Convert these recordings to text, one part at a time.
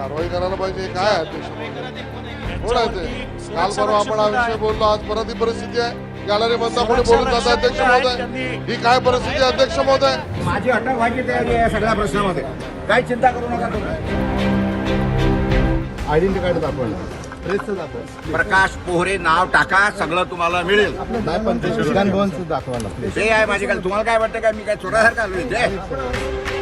कारवाई करायला पाहिजे. काय आहे अध्यक्ष? महोदय? कोण आहे ते? काल परवा आपण हा विषय बोललो आज परत ही परिस्थिती आहे. गॅलरी मधला कोणी बोलून जात अध्यक्ष महोदय. ही काय परिस्थिती अध्यक्ष महोदय? माझी अटक व्हायची तयारी आहे या सगळ्या प्रश्नामध्ये. काही चिंता करू नका तुम्ही. आयडेंटिटी कार्ड दाखवलं. प्रकाश पोहरे नाव टाका सगळं तुम्हाला मिळेल. ते आहे. माझी काय तुम्हाला काय वाटतं काय मी काय चोरासारखं आलो इथे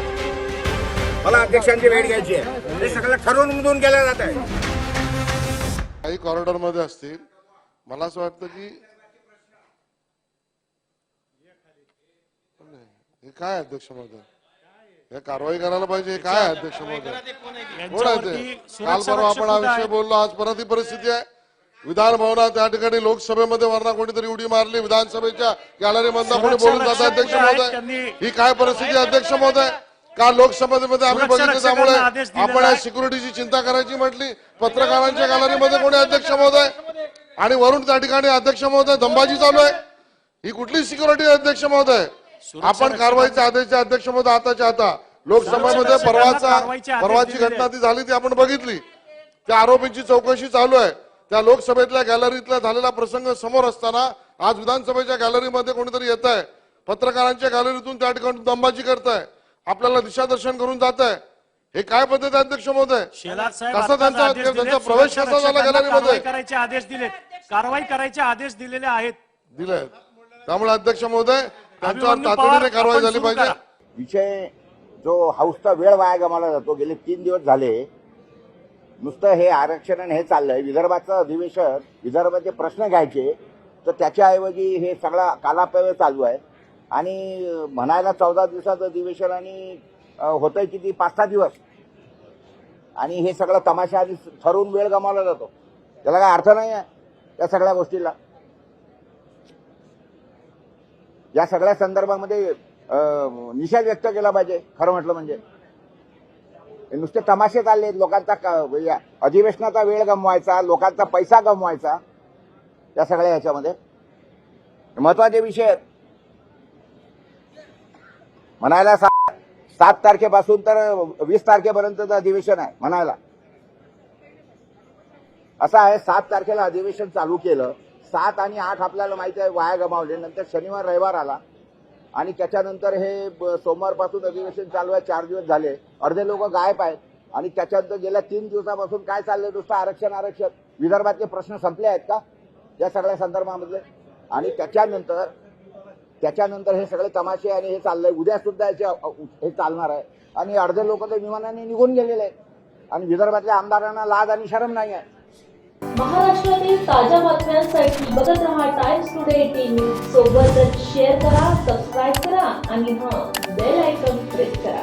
मला अध्यक्षांची भेट घ्यायची आहे. हे सगळं ठरवून मुदून केलं जात आहे. काही कॉरिडॉरमध्ये असतील मला असं वाटतं की हे काय अध्यक्ष महोदय हे कारवाई करायला पाहिजे हे काय अध्यक्ष महोदय कोण आहे ते? काल परवा आपण हा विषय बोललो आज परत ही परिस्थिती आहे. विधान भवनात त्या ठिकाणी लोकसभेमध्ये वरना कोणीतरी उडी मारली विधानसभेच्या गॅलरी मधनं कोणी बोलून जात अध्यक्ष महोदय ही काय परिस्थिती अध्यक्ष महोदय काल लोकसभेमध्ये आम्ही बघितलं त्यामुळे आपण या. सिक्युरिटीची चिंता करायची म्हटली. पत्रकारांच्या गॅलरीमध्ये कोणी अध्यक्ष महोदय? आणि वरून त्या ठिकाणी अध्यक्ष महोदय दंबाजी चालू आहे. ही कुठली सिक्युरिटी अध्यक्ष महोदय? आपण कारवाईचे आदेश अध्यक्ष महोदय आताच्या आता लोकसभेमध्ये परवाचा परवाची घटना ती झाली ती आपण बघितली. त्या आरोपींची चौकशी चालू आहे. त्या लोकसभेतल्या गॅलरीतला झालेला प्रसंग समोर असताना आज विधानसभेच्या गॅलरीमध्ये कोणीतरी येत आहे पत्रकारांच्या गॅलरीतून त्या ठिकाणी दंबाजी करत आहे आपल्याला दिशादर्शन करून जात आहे हे काय पद्धत आहे अध्यक्ष महोदय? शेलार साहेब कसा त्यांचा प्रवेश कसा झाला गॅलरीमध्ये कारवाई करायचे आदेश दिलेत. कारवाई करायचे आदेश दिलेले आहेत. दिलंय त्यामुळे अध्यक्ष महोदय त्यांच्यावर तातडीने कारवाई झाली पाहिजे. विषय जो हाऊसचा वेळ वाया गमावला जातो गेले तीन दिवस झाले नुसतं हे आरक्षण आणि हे चाललंय. विदर्भाचं अधिवेशन विदर्भाचे प्रश्न घ्यायचे तर त्याच्याऐवजी हे सगळा कालापय चालू आहे. आणि म्हणायला चौदा दिवसाचं अधिवेशन आणि होतंय किती? पाच सहा दिवस. आणि हे सगळं तमाशा आधी ठरवून वेळ गमावला जातो. त्याला काय अर्थ नाही आहे त्या सगळ्या गोष्टीला. या सगळ्या संदर्भामध्ये निषेध व्यक्त केला पाहिजे खरं म्हटलं म्हणजे. नुसते तमाशे चालले लोकांचा अधिवेशनाचा वेळ गमवायचा लोकांचा पैसा गमवायचा त्या सगळ्या ह्याच्यामध्ये. महत्त्वाचे विषय आहेत. म्हणायला सात तारखेपासून तर वीस तारखेपर्यंतचं अधिवेशन आहे म्हणायला. असं आहे सात तारखेला अधिवेशन चालू केलं. सात आणि आठ आपल्याला माहिती आहे वाया गमावले. नंतर शनिवार रविवार आला. आणि त्याच्यानंतर हे सोमवारपासून अधिवेशन चालू आहे चार दिवस झाले. अर्धे लोक गायब आहेत. आणि त्याच्यानंतर गेल्या तीन दिवसापासून काय चाललंय नुसतं आरक्षण आरक्षण? विदर्भातले प्रश्न संपले आहेत का? या सगळ्या संदर्भामधले. आणि त्याच्यानंतर त्याच्यानंतर हे सगळे तमाशे आणि हे चाललंय. उद्या सुद्धा याचे हे चालणार आहे. आणि अर्धे लोक तर विमानाने निघून गेलेले आहेत. आणि विदर्भातल्या आमदारांना लाज आणि शरम नाही आहे. महाराष्ट्रातील ताज्या बातम्यांसाठी बघत रहा टाइम्स टुडे टीव्ही सोबतच शेअर करा सबस्क्राईब करा आणि हा बेल आयकॉन प्रेस करा.